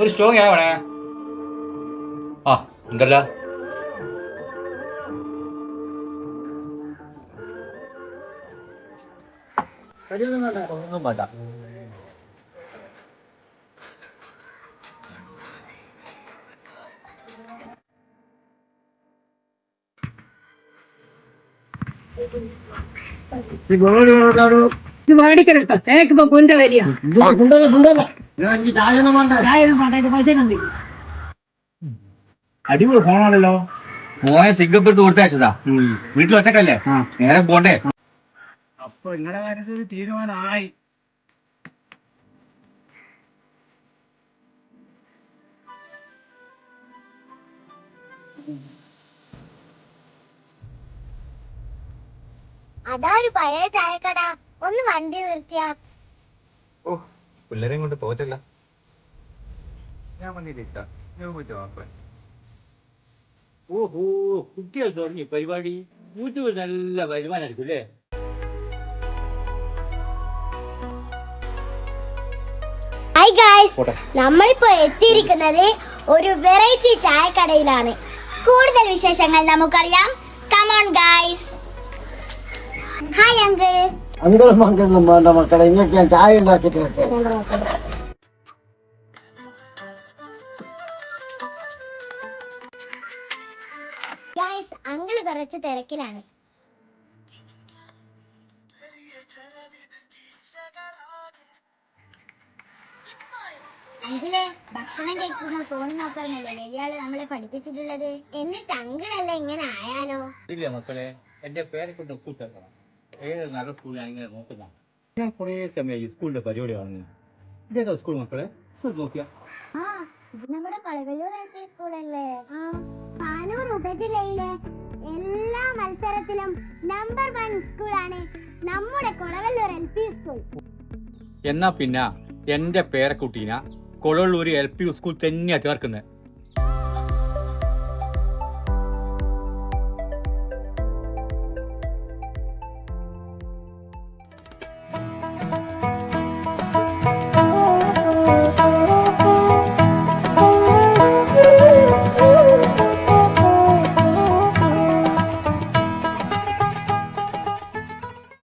ഒരു സ്ട്രോങ് ചായ വേണേ ആ എന്തല്ല ഒന്നും വേണ്ട ഇത് മേടിക്കരുട്ടോ തേക്കിപ്പോ കൊണ്ട കണ്ടി അടിപൊളി ഫോണാണല്ലോ മോനെ സിംഗപ്പൂർ കൊടുത്തയച്ചതാ. വീട്ടിൽ ഒറ്റക്കല്ലേ? നേരെ പോണ്ടേ? അപ്പൊ നിങ്ങളുടെ കാര്യത്തിൽ ഒരു തീരുമാനമായി. അതാ ഒരു പഴയ ചായക്കട. ഒന്ന് വണ്ടി നിർത്തിയാ. ഓ പിള്ളേരെ കൊണ്ട് പോറ്റല്ല ഞാൻ വന്നിട്ടില്ല ഞാൻ പോയിട്ട് ഓഹോ കുട്ടികൾ തുടങ്ങി പരിപാടി. യൂട്യൂബിൽ നല്ല വരുമാനമായിരിക്കും അല്ലേ? ഹായ് ഗായ്സ് നമ്മളിപ്പോ എത്തിയിരിക്കുന്നത് ഒരു വെറൈറ്റി ചായക്കടയിലാണ്. കൂടുതൽ വിശേഷങ്ങൾ നമുക്കറിയാം. Come on guys hi uncle അങ്കളും മക്കളും വേണ്ട മക്കളെ ഇന്നൊക്കെ ഞാൻ ചായ ഉണ്ടാക്കി തരട്ടെ ഗായ്സ് അങ്കിൾ കുറച്ച് തിരക്കിലാണ്. അങ്കിളെ ഭക്ഷണം കഴിക്കുമ്പോൾ ഫോൺ നോക്കാന്നല്ലേ വലിയാൾ നമ്മളെ പഠിപ്പിച്ചിട്ടുള്ളത്? എന്നിട്ട് അങ്കിളല്ല ഇങ്ങനെ ആയാലോ? ഇല്ല മക്കളെ എന്റെ പേരെ കൊണ്ട് ചേർക്കണം ഏത് നല്ല സ്കൂൾ ഞാൻ ഇങ്ങനെ നോക്കുന്ന. ഞാൻ കുറേ സമയം ഈ സ്കൂളിന്റെ പരിപാടി കാണുന്നു ഇതേതാ സ്കൂൾ മക്കളെ? സ്കൂൾ നോക്കിയാ. ഇത് നമ്മുടെ കളവല്ലൂർ എൽ പി സ്കൂളല്ലേ പാനൂർ ഉപജില്ലയിലെ എല്ലാ മത്സരത്തിലും നമ്പർ വൺ സ്കൂളാണ് നമ്മുടെ കൊളവല്ലൂർ എൽ പി സ്കൂൾ എന്നാ പിന്നെ എന്റെ പേരക്കുട്ടീന കൊളവല്ലൂർ എൽ പി സ്കൂൾ തന്നെയാ ചേർക്കുന്നത്